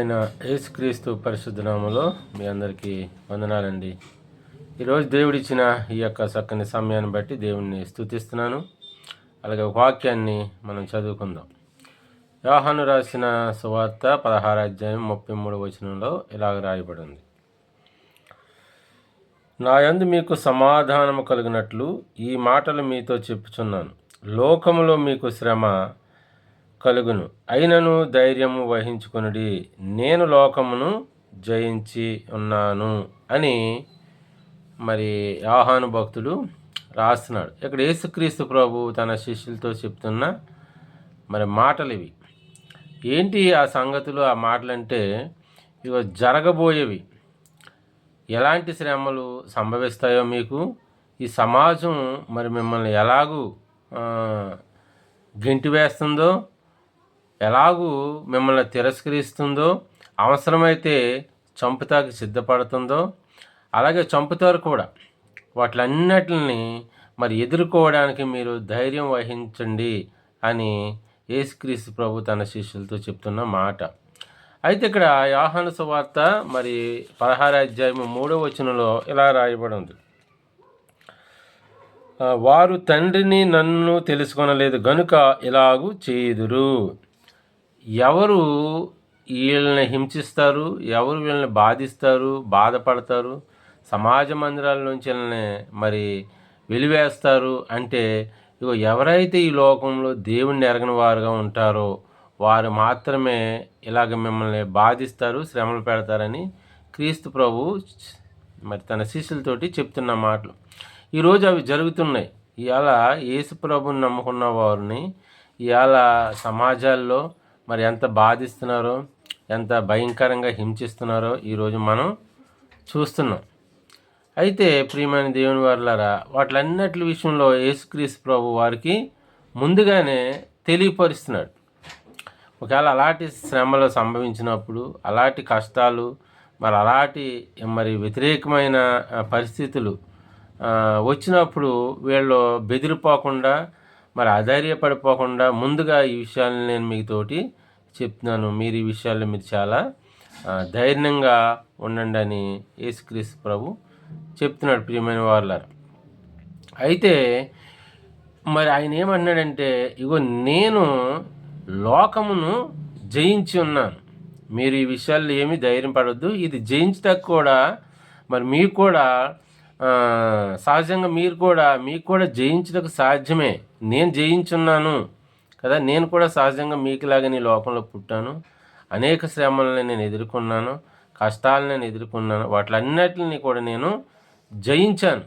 అయిన యేసుక్రీస్తు పరిశుద్ధనామంలో మీ అందరికీ వందనాలండి. ఈరోజు దేవుడిచ్చిన ఈ యొక్క చక్కని సమయాన్ని బట్టి దేవుణ్ణి స్తుతిస్తున్నాను. అలాగే వాక్యాన్ని మనం చదువుకుందాం. యోహాను రాసిన సువార్త పదహారు అధ్యాయం ముప్పై మూడు వచనంలో ఇలాగ రాయబడి ఉంది నా యందు మీకు సమాధానము కలిగినట్లు ఈ మాటలు మీతో చెప్పుచున్నాను. లోకములో మీకు శ్రమ కలుగును. అయినను ధైర్యము వహించుకునుడి. నేను లోకమును జయించి ఉన్నాను అని మరి ఆహాను భక్తుడు రాస్తున్నాడు. ఇక్కడ యేసుక్రీస్తు ప్రభు తన శిష్యులతో చెప్తున్న మరి మాటలు ఇవి ఏంటి ఆ సంగతులు ఆ మాటలు అంటే ఇవి జరగబోయేవి. ఎలాంటి శ్రమలు సంభవిస్తాయో మీకు? ఈ సమాజం మరి మిమ్మల్ని ఎలాగూ గెంటివేస్తుందో ఎలాగూ మిమ్మల్ని తిరస్కరిస్తుందో అవసరమైతే చంపుతాకి సిద్ధపడుతుందో అలాగే చంపుతారు కూడా. వాటిలన్నిటిని మరి ఎదుర్కోవడానికి మీరు ధైర్యం వహించండి అని యేసుక్రీస్తు ప్రభు తన శిష్యులతో చెప్తున్న మాట. అయితే ఇక్కడ యోహాను సువార్త మరి పదహారు మూడో వచనంలో ఇలా రాయబడి ఉంది వారు తండ్రిని నన్ను తెలుసుకొనలేదు గనుక ఇలాగూ చేయుదురు. ఎవరు వీళ్ళని హింసిస్తారు? ఎవరు వీళ్ళని బాధిస్తారు? బాధపడతారు? సమాజ మందిరాల నుంచి వీళ్ళని మరి వెలివేస్తారు? అంటే ఇక ఎవరైతే ఈ లోకంలో దేవుణ్ణి ఎరగని వారుగా ఉంటారో వారు మాత్రమే ఇలాగ మిమ్మల్ని బాధిస్తారు శ్రమలు పెడతారని క్రీస్తు ప్రభు మరి తన శిష్యులతోటి చెప్తున్న మాటలు. ఈరోజు అవి జరుగుతున్నాయి. ఇవాళ యేసు ప్రభుని నమ్ముకున్న వారిని ఇవాళ సమాజాల్లో మరి ఎంత బాధిస్తున్నారో ఎంత భయంకరంగా హింసిస్తున్నారో ఈరోజు మనం చూస్తున్నాం. అయితే ప్రియమైన దేవుని వారులారా వాటిలన్నిటి విషయంలో యేసుక్రీస్ ప్రభు వారికి ముందుగానే తెలియపరుస్తున్నాడు. ఒకవేళ అలాంటి శ్రమలు సంభవించినప్పుడు అలాంటి కష్టాలు మరి అలాంటి మరి వ్యతిరేకమైన పరిస్థితులు వచ్చినప్పుడు వీళ్ళు బెదిరిపోకుండా మరి అధైర్యపడిపోకుండా ముందుగా ఈ విషయాలను నేను మీతోటి చెప్తున్నాను. మీరు ఈ విషయాల్లో మీరు చాలా ధైర్యంగా ఉండండి అని యేసుక్రీస్తు ప్రభు చెప్తున్నాడు ప్రియమైన వాళ్ళారు అయితే మరి ఆయన ఏమన్నాడంటే ఇగో నేను లోకమును జయించి ఉన్నాను. మీరు ఈ విషయాల్లో ఏమీ ధైర్యం పడవద్దు ఇది జయించటకు కూడా మరి మీకు కూడా సహజంగా మీరు కూడా మీకు కూడా జయించటకు సాధ్యమే. నేను జయించున్నాను కదా నేను కూడా సహజంగా మీకులాగా నీ లోకంలో పుట్టాను. అనేక శ్రమలను నేను ఎదుర్కొన్నాను కష్టాలను నేను ఎదుర్కొన్నాను. వాటిలన్నిటిని కూడా నేను జయించాను.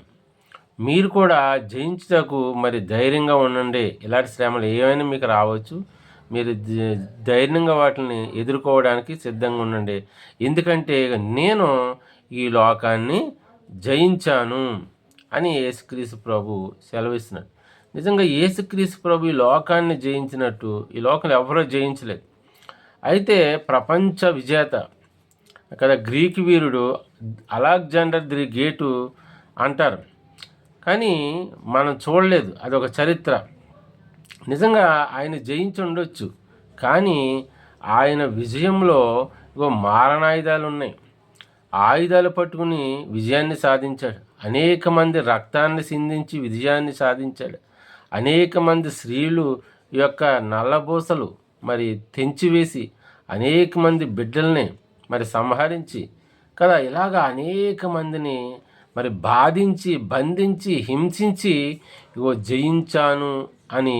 మీరు కూడా జయించుటకు మరి ధైర్యంగా ఉండండి. ఇలాంటి శ్రమలు ఏమైనా మీకు రావచ్చు. మీరు ధైర్యంగా వాటిని ఎదుర్కోవడానికి సిద్ధంగా ఉండండి. ఎందుకంటే నేను ఈ లోకాన్ని జయించాను అని యేసుక్రీస్తు ప్రభు సెలవిస్తున్నాడు. నిజంగా యేసుక్రీస్తు ప్రభు ఈ లోకాన్ని జయించినట్టు ఈ లోకంలో ఎవరో జయించలేదు. అయితే ప్రపంచ విజేత కదా గ్రీక్ వీరుడు అలెగ్జాండర్ ది గేటు అంటారు. కానీ మనం చూడలేదు అదొక చరిత్ర. నిజంగా ఆయన జయించి ఉండొచ్చు కానీ ఆయన విజయంలో ఇగో మారణాయుధాలు ఉన్నాయి. ఆయుధాలు పట్టుకుని విజయాన్ని సాధించాడు. అనేక మంది రక్తాన్ని సిందించి విజయాన్ని సాధించాడు. అనేక మంది స్త్రీలు యొక్క నల్లబూసలు మరి తెంచివేసి అనేక మంది బిడ్డల్ని మరి సంహరించి కదా ఇలాగ అనేక మందిని మరి బాధించి బంధించి హింసించి ఇగో జయించాను అని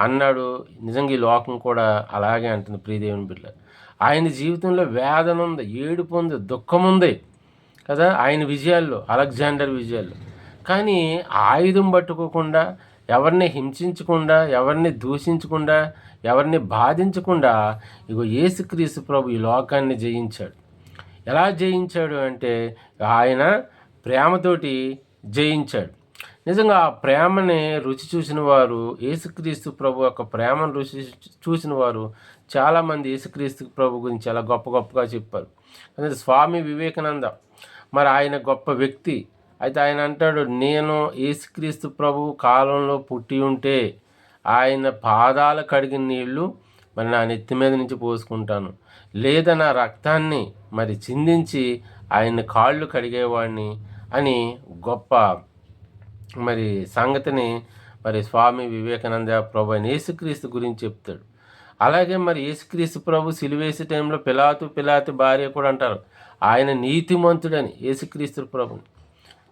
అన్నాడు. నిజంగా ఈ లోకం కూడా అలాగే అంటుంది ప్రియదేవుని బిడ్డ. ఆయన జీవితంలో వేదన ఉంది ఏడుపు ఉంది దుఃఖం ఉంది కదా ఆయన విజయాల్లో అలెగ్జాండర్ విజయాల్లో. కానీ ఆయుధం పట్టుకోకుండా ఎవరిని హింసించకుండా ఎవరిని దూషించకుండా ఎవరిని బాధించకుండా ఇగో యేసుక్రీస్తు ప్రభు ఈ లోకాన్ని జయించాడు. ఎలా జయించాడు అంటే ఆయన ప్రేమతోటి జయించాడు. నిజంగా ఆ ప్రేమని రుచి చూసిన వారు యేసుక్రీస్తు ప్రభు యొక్క ప్రేమను రుచి చూసిన వారు చాలామంది యేసుక్రీస్తు ప్రభు గురించి చాలా గొప్ప గొప్పగా చెప్పారు. స్వామి వివేకానంద మరి ఆయన గొప్ప వ్యక్తి అయితే ఆయన అంటాడు నేను యేసుక్రీస్తు ప్రభు కాలంలో పుట్టి ఉంటే ఆయన పాదాల కడిగిన నీళ్ళు మరి నా నెత్తి మీద నుంచి పోసుకుంటాను. లేదా నా రక్తాన్ని మరి చిందించి ఆయన కాళ్ళు కడిగేవాడిని అని గొప్ప మరి సంగతిని మరి స్వామి వివేకానంద ప్రభు అని యేసుక్రీస్తు గురించి చెప్తాడు. అలాగే మరి యేసుక్రీస్తు ప్రభు సిలివేసి టైంలో పిలాతు పిలాతి భార్య కూడా అంటారు. ఆయన నీతిమంతుడని యేసుక్రీస్తు ప్రభు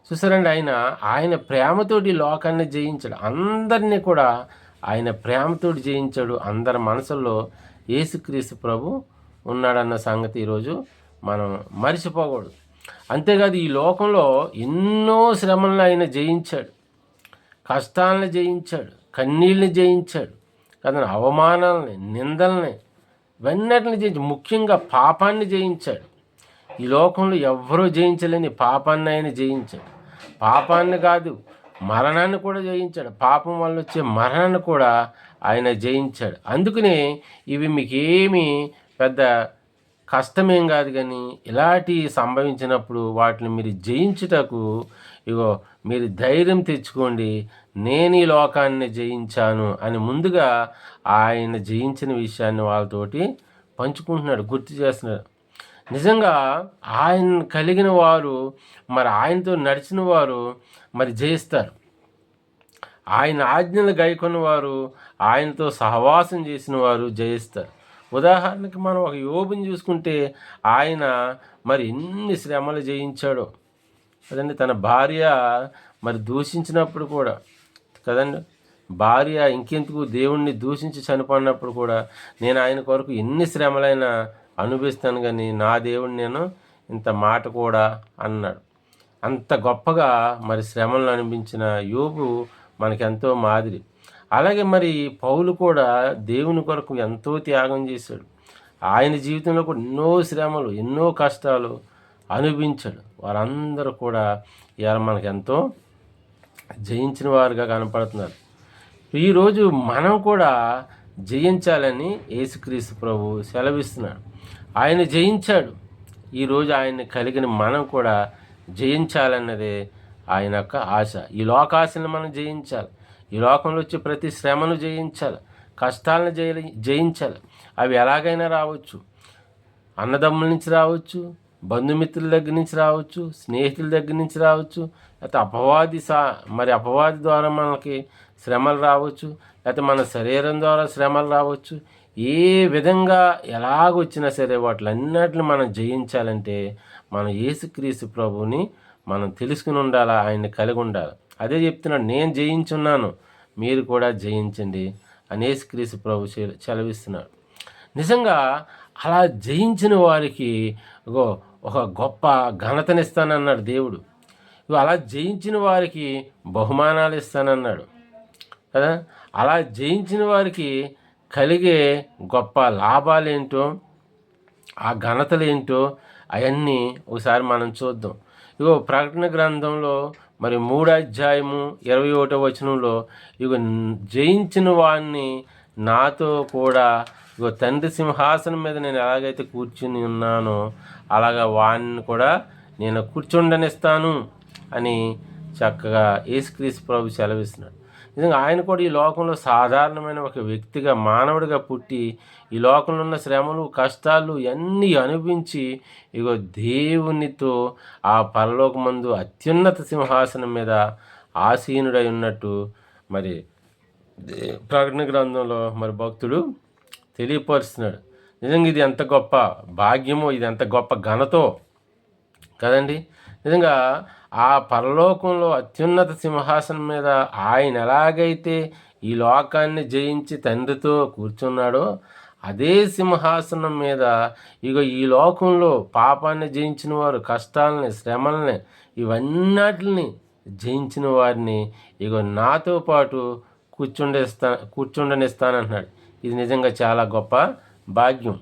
చూసారండి ఆయన ఆయన ప్రేమతోటి లోకాన్ని జయించాడు. అందరినీ కూడా ఆయన ప్రేమతోటి జయించాడు. అందరి మనసుల్లో యేసుక్రీస్తు ప్రభు ఉన్నాడన్న సంగతి ఈరోజు మనం మర్చిపోకూడదు. అంతేకాదు ఈ లోకంలో ఎన్నో శ్రమలను ఆయన జయించాడు. కష్టాలను జయించాడు. కన్నీళ్ళని జయించాడు. కదా అవమానాలని నిందల్ని ఇవన్నిటిని జయించి ముఖ్యంగా పాపాన్ని జయించాడు. ఈ లోకంలో ఎవ్వరూ జయించలేని పాపాన్ని ఆయన జయించాడు. పాపాన్ని కాదు మరణాన్ని కూడా జయించాడు. పాపం వల్ల వచ్చే మరణాన్ని కూడా ఆయన జయించాడు. అందుకనే ఇవి మీకేమీ పెద్ద కష్టమేం కాదు కానీ ఇలాంటి సంభవించినప్పుడు వాటిని మీరు జయించుటకు ఇగో మీరు ధైర్యం తెచ్చుకోండి నేను ఈ లోకాన్ని జయించాను అని ముందుగా ఆయన జయించిన విషయాన్ని వాళ్ళతోటి పంచుకుంటున్నాడు గుర్తు చేస్తున్నాడు. నిజంగా ఆయన కలిగిన వారు మరి ఆయనతో నడిచిన వారు మరి జయిస్తారు. ఆయన ఆజ్ఞలు గైకొన్న వారు ఆయనతో సహవాసం చేసిన వారు జయిస్తారు. ఉదాహరణకి మనం ఒక యోబుని చూసుకుంటే ఆయన మరి ఎన్ని శ్రమలు జయించాడో కదండి? తన భార్య మరి దూషించినప్పుడు కూడా కదండి? భార్య ఇంకెందుకు దేవుణ్ణి దూషించి చనిపోయినప్పుడు కూడా నేను ఆయన కొరకు ఎన్ని శ్రమలైనా అనుభవిస్తాను కానీ నా దేవుడిని నేను ఇంత మాట కూడా అన్నాడు. అంత గొప్పగా మరి శ్రమలను అనిపించిన యోగు మనకెంతో మాదిరి. అలాగే మరి పౌలు కూడా దేవుని కొరకు ఎంతో త్యాగం చేశాడు. ఆయన జీవితంలో కూడా ఎన్నో శ్రమలు ఎన్నో కష్టాలు అనుభవించాడు. వారందరూ కూడా ఇవాళ మనకు ఎంతో జయించిన వారుగా కనపడుతున్నారు. ఈరోజు మనం కూడా జయించాలని యేసుక్రీస్తు ప్రభు సెలవిస్తున్నాడు. ఆయన జయించాడు. ఈరోజు ఆయన్ని కలిగిన మనం కూడా జయించాలన్నదే ఆయన యొక్క ఆశ. ఈ లోకాశను మనం జయించాలి. ఈ లోకంలో వచ్చే ప్రతి శ్రమను జయించాలి. కష్టాలను జయ జయించాలి. అవి ఎలాగైనా రావచ్చు. అన్నదమ్ముల నుంచి రావచ్చు బంధుమిత్రుల దగ్గర నుంచి రావచ్చు స్నేహితుల దగ్గర నుంచి రావచ్చు లేకపోతే అపవాది సా మరి అపవాది ద్వారా మనకి శ్రమలు రావచ్చు లేకపోతే మన శరీరం ద్వారా శ్రమలు రావచ్చు. ఏ విధంగా ఎలాగొచ్చినా సరే వాటిలన్నిటిని మనం జయించాలంటే మన యేసుక్రీస్తు ప్రభుని మనం తెలుసుకుని ఉండాలా ఆయన్ని కలిగి ఉండాలి? అదే చెప్తున్నాడు నేను జయించున్నాను మీరు కూడా జయించండి అని యేసుక్రీస్తు ప్రభు చలవిస్తున్నాడు నిజంగా అలా జయించిన వారికి ఒక గొప్ప ఘనతనిస్తానన్నాడు దేవుడు. అలా జయించిన వారికి బహుమానాలు ఇస్తానన్నాడు కదా? అలా జయించిన వారికి కలిగే గొప్ప లాభాలేంటో ఆ ఘనతలు ఏంటో అవన్నీ ఒకసారి మనం చూద్దాం. ఇగో ప్రకటన గ్రంథంలో మరి మూడు అధ్యాయము ఇరవై ఒకటో వచనంలో ఇగో జయించిన వాడిని నాతో కూడా ఇగో తండ్రి సింహాసనం మీద నేను ఎలాగైతే కూర్చుని ఉన్నానో అలాగా వాడిని కూడా నేను కూర్చుండనిస్తాను అని చక్కగా యేసుక్రీస్ ప్రభు సెలవిస్తున్నాడు. నిజంగా ఆయన కూడా ఈ లోకంలో సాధారణమైన ఒక వ్యక్తిగా మానవుడిగా పుట్టి ఈ లోకంలో ఉన్న శ్రమలు కష్టాలు అన్నీ అనుభవించి ఇగో దేవునితో ఆ పరలోకమందు అత్యున్నత సింహాసనం మీద ఆసీనుడై ఉన్నట్టు మరి ప్రకటన గ్రంథంలో మరి భక్తుడు తెలియపరుస్తున్నాడు. నిజంగా ఇది ఎంత గొప్ప భాగ్యమో ఇది ఎంత గొప్ప ఘనతో కదండి? నిజంగా ఆ పరలోకంలో అత్యున్నత సింహాసనం మీద ఆయన ఎలాగైతే ఈ లోకాన్ని జయించి తండ్రితో కూర్చున్నాడో అదే సింహాసనం మీద ఇక ఈ లోకంలో పాపాన్ని జయించిన వారు కష్టాలని శ్రమల్ని ఇవన్నిటిని జయించిన వారిని ఇక నాతో పాటు కూర్చుండేస్తా కూర్చుండనిస్తానంటున్నాడు. ఇది నిజంగా చాలా గొప్ప భాగ్యం.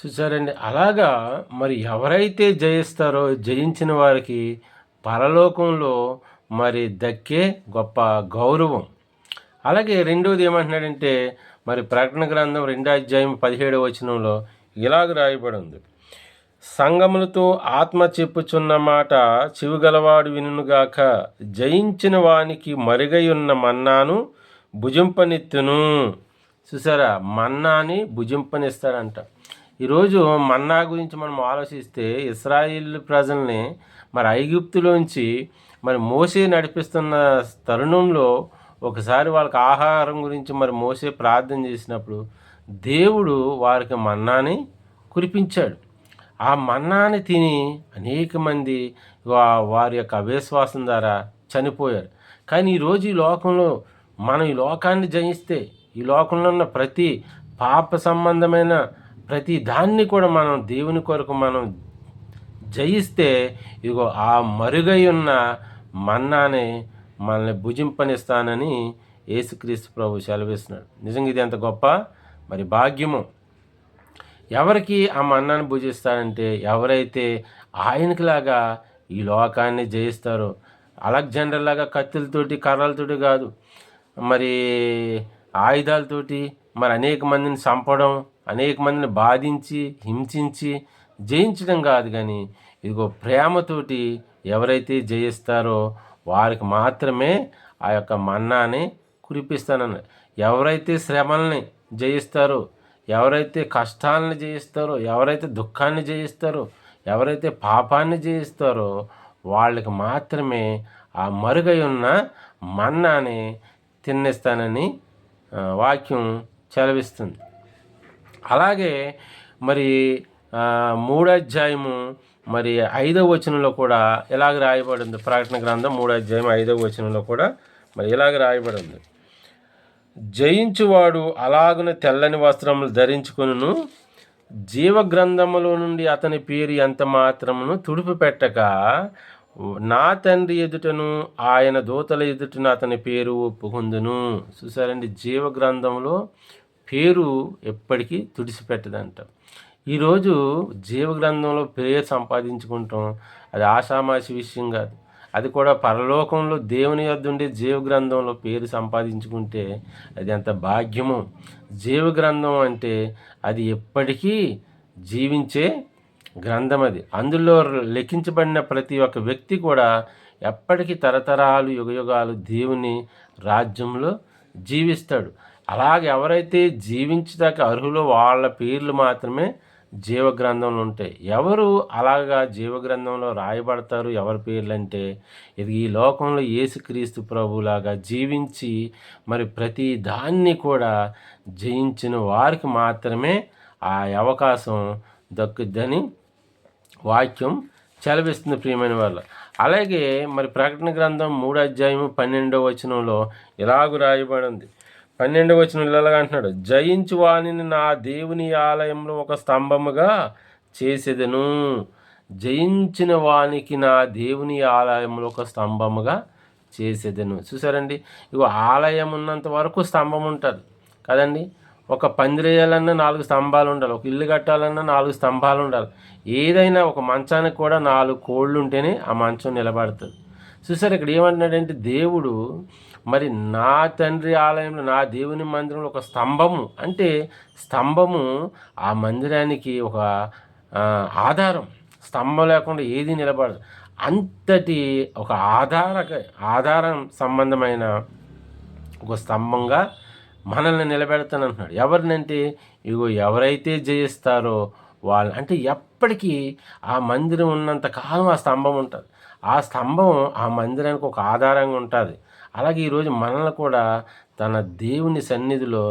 చూసారండి అలాగా మరి ఎవరైతే జయిస్తారో జయించిన వారికి పరలోకంలో మరి దక్కే గొప్ప గౌరవం. అలాగే రెండవది ఏమంటున్నాడంటే మరి ప్రకటన గ్రంథం రెండో అధ్యాయం పదిహేడవ వచనంలో ఇలాగ రాయబడి ఉంది సంగములతో ఆత్మ చెప్పుచున్న మాట చెవిగలవాడు వినుగాక జయించిన వానికి మరుగై ఉన్న మన్నాను భుజింపనెత్తును. చూసారా? మన్నాని భుజింపనిస్తాడంట. ఈరోజు మన్నా గురించి మనం ఆలోచిస్తే ఇస్రాయిల్ ప్రజల్ని మరి ఐగుప్తులోంచి మరి మోసే నడిపిస్తున్న తరుణంలో ఒకసారి వాళ్ళకి ఆహారం గురించి మరి మోసే ప్రార్థన చేసినప్పుడు దేవుడు వారికి మన్నాని కురిపించాడు. ఆ మన్నాని తిని అనేక మంది వా- వారి యొక్క అవిశ్వాసం ద్వారా చనిపోయారు. కానీ ఈరోజు ఈ లోకంలో మనం ఈ లోకాన్ని జయిస్తే ఈ లోకంలో ఉన్న ప్రతి పాప సంబంధమైన ప్రతి దాన్ని కూడా మనం దేవుని కొరకు మనం జయిస్తే ఇదిగో ఆ మరుగై ఉన్న మన్నానే మనల్ని భుజింపనిస్తానని యేసుక్రీస్తు ప్రభు సెలవిస్తున్నాడు. నిజంగా ఇది ఎంత గొప్ప? మరి భాగ్యము. ఎవరికి ఆ మన్నాన్ని భుజిస్తారంటే ఎవరైతే ఆయనకిలాగా ఈ లోకాన్ని జయిస్తారో అలెగ్జాండర్ లాగా కత్తులతోటి కర్రలతోటి కాదు మరి ఆయుధాలతోటి మరి అనేక మందిని చంపడం అనేక మందిని బాధించి హింసించి జయించడం కాదు కానీ ఇదిగో ప్రేమతోటి ఎవరైతే జయిస్తారో వారికి మాత్రమే ఆ యొక్క మన్నాని కురిపిస్తానని. ఎవరైతే శ్రమల్ని జయిస్తారో ఎవరైతే కష్టాలను జయిస్తారో ఎవరైతే దుఃఖాన్ని జయిస్తారో ఎవరైతే పాపాన్ని జయిస్తారో వాళ్ళకి మాత్రమే ఆ మరుగై ఉన్న మన్నాని తిన్నిస్తానని వాక్యం చలవిస్తుంది అలాగే మరి మూడాధ్యాయము మరి ఐదవ వచనంలో కూడా ఇలాగ రాయబడింది ప్రకటన గ్రంథం మూడాధ్యాయం ఐదవ వచనంలో కూడా మరి ఇలాగ రాయబడింది. జయించువాడు అలాగున తెల్లని వస్త్రములు ధరించుకొనును జీవగ్రంథములో నుండి అతని పేరు ఎంత మాత్రమును తుడుపు పెట్టక నా తండ్రి ఎదుటను ఆయన దూతల ఎదుటను అతని పేరు ఒప్పుకుందును. చూసారండి జీవగ్రంథంలో పేరు ఎప్పటికీ తుడిచిపెట్టదంట. ఈరోజు జీవగ్రంథంలో పేరు సంపాదించుకుంటాం. అది ఆషామాషి విషయం కాదు. అది కూడా పరలోకంలో దేవుని యొద్ద ఉండే జీవగ్రంథంలో పేరు సంపాదించుకుంటే అది ఎంత భాగ్యమో. జీవగ్రంథం అంటే అది ఎప్పటికీ జీవించే గ్రంథం అది. అందులో లెక్కించబడిన ప్రతి ఒక్క వ్యక్తి కూడా ఎప్పటికీ తరతరాలు యుగయుగాలు దేవుని రాజ్యంలో జీవిస్తాడు. అలాగే ఎవరైతే జీవించడానికి అర్హులో వాళ్ళ పేర్లు మాత్రమే జీవగ్రంథంలో ఉంటాయి. ఎవరు అలాగా జీవగ్రంథంలో రాయబడతారు? ఎవరి పేర్లు అంటే ఇది ఈ లోకంలో యేసుక్రీస్తు ప్రభులాగా జీవించి మరి ప్రతి దాన్ని కూడా జయించిన వారికి మాత్రమే ఆ అవకాశం దక్కుద్దని వాక్యం చలవిస్తుంది ప్రియమైన వాళ్ళు అలాగే మరి ప్రకటన గ్రంథం మూడో అధ్యాయము పన్నెండవ వచనంలో ఇలాగు రాయబడింది. పన్నెండు వచ్చిన ఇళ్ళగా అంటున్నాడు జయించు వాణిని నా దేవుని ఆలయంలో ఒక స్తంభముగా చేసేదను. జయించిన వానికి నా దేవుని ఆలయంలో ఒక స్తంభముగా చేసేదను. చూసారండి? ఇగో ఆలయం ఉన్నంత వరకు స్తంభం ఉంటుంది కదండి? ఒక పందిరేయాలన్నా నాలుగు స్తంభాలు ఉండాలి ఒక ఇల్లు కట్టాలన్నా నాలుగు స్తంభాలు ఉండాలి. ఏదైనా ఒక మంచానికి కూడా నాలుగు కోళ్ళు ఉంటేనే ఆ మంచం నిలబడుతుంది. చూసారు ఇక్కడ ఏమంటున్నాడంటే దేవుడు మరి నా తండ్రి ఆలయంలో నా దేవుని మందిరంలో ఒక స్తంభము అంటే స్తంభము ఆ మందిరానికి ఒక ఆధారం. స్తంభం లేకుండా ఏది నిలబడదు. అంతటి ఒక ఆధారక ఆధారం సంబంధమైన ఒక స్తంభంగా మనల్ని నిలబెడతానంటున్నాడు. ఎవరినంటే ఇగో ఎవరైతే జయిస్తారో వాళ్ళు అంటే ఎప్పటికీ ఆ మందిరం ఉన్నంత కాలం ఆ స్తంభం ఉంటుంది. ఆ స్తంభం ఆ మందిరానికి ఒక ఆధారంగా ఉంటుంది. అలాగే ఈరోజు మనల్ని కూడా తన దేవుని సన్నిధిలో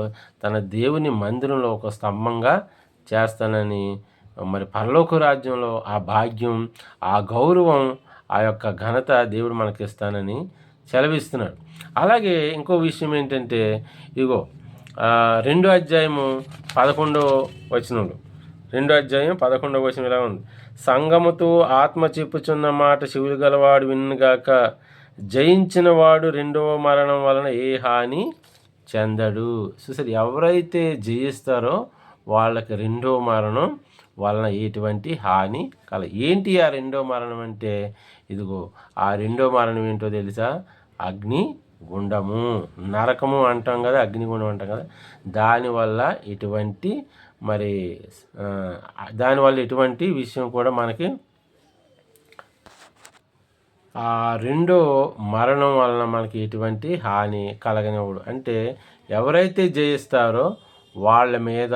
తన దేవుని మందిరంలో ఒక స్తంభంగా చేస్తానని మరి పరలోక రాజ్యంలో ఆ భాగ్యం ఆ గౌరవం ఆ యొక్క ఘనత దేవుడు మనకిస్తానని సెలవిస్తున్నాడు. అలాగే ఇంకో విషయం ఏంటంటే ఇగో రెండో అధ్యాయము పదకొండో వచనంలో రెండో అధ్యాయం పదకొండవ వచనం ఇలా ఉంది. సంగముతో ఆత్మ చెప్పుచున్న మాట శివులు గలవాడు విన్నుగాక జయించిన వాడు రెండవ మరణం వలన ఏ హాని చెందడు. చూసారు ఎవరైతే జయిస్తారో వాళ్ళకి రెండో మరణం వలన ఎటువంటి హాని కల ఏంటి ఆ రెండో మరణం అంటే? ఇదిగో ఆ రెండో మరణం ఏంటో తెలుసా? అగ్ని గుండము. నరకము అంటాం కదా అగ్నిగుండం అంటాం కదా దానివల్ల ఎటువంటి మరి దానివల్ల ఎటువంటి విషయం కూడా మనకి ఆ రెండో మరణం వలన మనకి ఎటువంటి హాని కలగనివ్వడు. అంటే ఎవరైతే జయిస్తారో వాళ్ళ మీద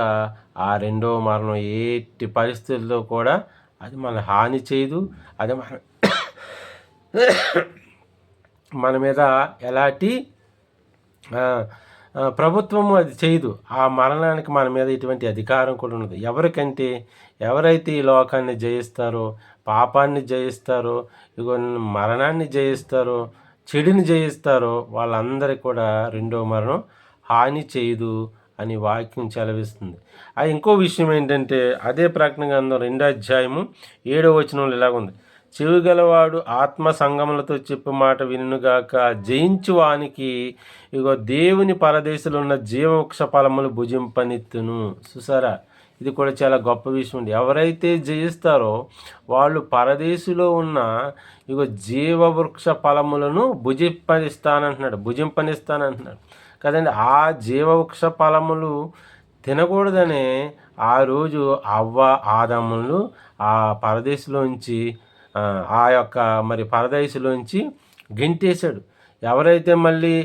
ఆ రెండో మరణం ఎట్టి పరిస్థితుల్లో కూడా అది మన హాని చేయదు. అది మన మన మీద ఎలాంటి ప్రభుత్వము అది చేయదు. ఆ మరణానికి మన మీద ఇటువంటి అధికారం కూడా ఉండదు. ఎవరికంటే ఎవరైతే ఈ లోకాన్ని జయిస్తారో పాపాన్ని జయిస్తారో ఇగో మరణాన్ని జయిస్తారో చెడుని జయిస్తారో వాళ్ళందరికీ కూడా రెండో మరణం హాని చేయదు అని వాక్యం చెలవిస్తుంది. అది ఇంకో విషయం ఏంటంటే అదే ప్రకటన గ్రంథం రెండో అధ్యాయము ఏడో వచనంలో ఇలాగుంది. చెవిగలవాడు ఆత్మ సంగములతో చెప్పు మాట వినుగాక జయించు వానికి ఇగో దేవుని పరదేశంలో ఉన్న జీవవృక్ష ఫలములు భుజింపనిత్తును. చూసారా? ఇది కూడా చాలా గొప్ప విషయం ఉంది ఎవరైతే జయిస్తారో వాళ్ళు పరదేశిలో ఉన్న ఇక జీవవృక్ష ఫలములను భుజింపనిస్తానంటున్నాడు భుజింపనిస్తానంటున్నాడు కదండి ఆ జీవవృక్ష ఫలములు తినకూడదనే ఆ రోజు అవ్వ ఆదములు ఆ పరదేశంలోంచి ఆ యొక్క మరి పరదేశంలోంచి గెంటేశాడు. ఎవరైతే మళ్ళీ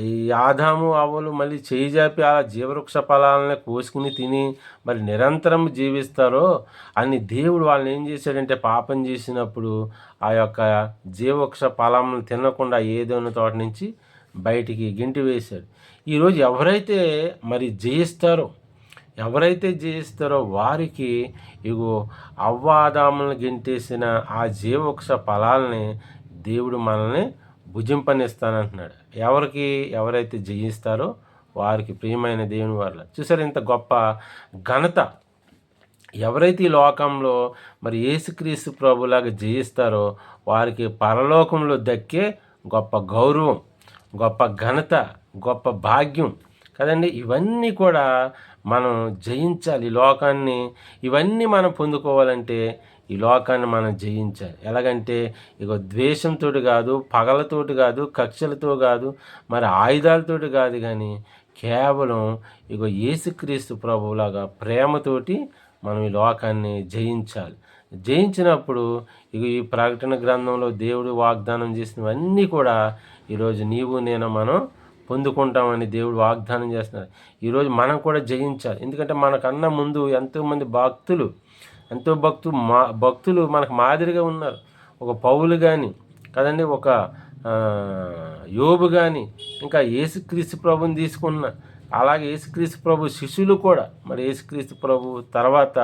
ఈ ఆదాము అవలు మళ్ళీ చేయి జాపి ఆ జీవవృక్ష ఫలాలని కోసుకుని తిని మరి నిరంతరం జీవిస్తారో అని దేవుడు వాళ్ళని ఏం చేశాడంటే పాపం చేసినప్పుడు ఆ యొక్క జీవవృక్ష ఫలాలను తినకుండా ఏదైనా తోట నుంచి బయటికి గింటి వేశాడు. ఈరోజు ఎవరైతే మరి జయిస్తారో ఎవరైతే జయిస్తారో వారికి ఇగో అవ్వాదాములను గింటేసిన ఆ జీవవృక్ష ఫలాలని దేవుడు మనల్ని భుజింపనిస్తానంటున్నాడు. ఎవరికి ఎవరైతే జయిస్తారో వారికి ప్రియమైన దేవుని వారిలో. చూసారు ఇంత గొప్ప ఘనత. ఎవరైతే ఈ లోకంలో మరి ఏసుక్రీస్తు ప్రభులాగా జయిస్తారో వారికి పరలోకంలో దక్కే గొప్ప గౌరవం గొప్ప ఘనత గొప్ప భాగ్యం కదండి. ఇవన్నీ కూడా మనం జయించాలి. ఈ లోకాన్ని ఇవన్నీ మనం పొందుకోవాలంటే ఈ లోకాన్ని మనం జయించాలి. ఎలాగంటే ఇక ద్వేషంతో కాదు పగలతోటి కాదు కక్షలతో కాదు మరి ఆయుధాలతోటి కాదు కానీ కేవలం ఇక యేసుక్రీస్తు ప్రభువులాగా ప్రేమతోటి మనం ఈ లోకాన్ని జయించాలి. జయించినప్పుడు ఇక ఈ ప్రకటన గ్రంథంలో దేవుడు వాగ్దానం చేసినవన్నీ కూడా ఈరోజు నీవు నేను మనం పొందుకుంటామని దేవుడు వాగ్దానం చేస్తున్నారు. ఈరోజు మనం కూడా జయించాలి. ఎందుకంటే మనకన్నా ముందు ఎంతోమంది భక్తులు ఎంతో భక్తు మా భక్తులు మనకు మాదిరిగా ఉన్నారు. ఒక పౌలు కానీ కదండి ఒక యోబు కానీ ఇంకా యేసుక్రీస్తు ప్రభుని తీసుకున్న అలాగే యేసుక్రీస్తు ప్రభు శిష్యులు కూడా మరి యేసుక్రీస్తు ప్రభు తర్వాత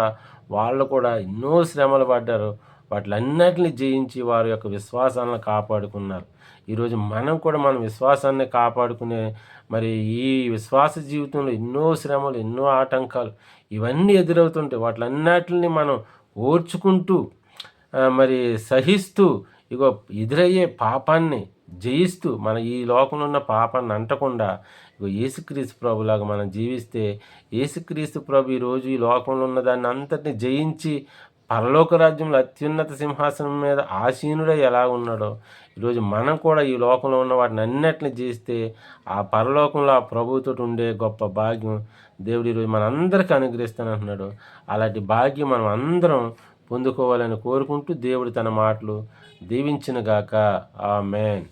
వాళ్ళు కూడా ఎన్నో శ్రమలు పడ్డారు. వాటిలన్నిటిని జయించి వారి యొక్క విశ్వాసాలను కాపాడుకున్నారు. ఈరోజు మనం కూడా మన విశ్వాసాన్ని కాపాడుకునే మరి ఈ విశ్వాస జీవితంలో ఎన్నో శ్రమలు ఎన్నో ఆటంకాలు ఇవన్నీ ఎదురవుతుంటాయి వాటిలన్నిటిని మనం ఓర్చుకుంటూ మరి సహిస్తూ ఇగో ఎదురయ్యే పాపాన్ని జయిస్తూ మన ఈ లోకంలో ఉన్న పాపాన్ని అంటకుండా ఇగో యేసుక్రీస్తు ప్రభులాగా మనం జీవిస్తే యేసుక్రీస్తు ప్రభు ఈరోజు ఈ లోకంలో ఉన్న దాన్ని అంతటిని జయించి పరలోక రాజ్యంలో అత్యున్నత సింహాసనం మీద ఆసీనుడే ఎలా ఉన్నాడో ఈరోజు మనం కూడా ఈ లోకంలో ఉన్న వాటిని అన్నిటిని చేస్తే ఆ పరలోకంలో ఆ ప్రభుతో ఉండే గొప్ప భాగ్యం దేవుడు ఈరోజు మనందరికీ అనుగ్రహిస్తానంటున్నాడు. అలాంటి భాగ్యం మనం అందరం పొందుకోవాలని కోరుకుంటూ దేవుడు తన మాటలు దీవించినగాక. ఆ మేన్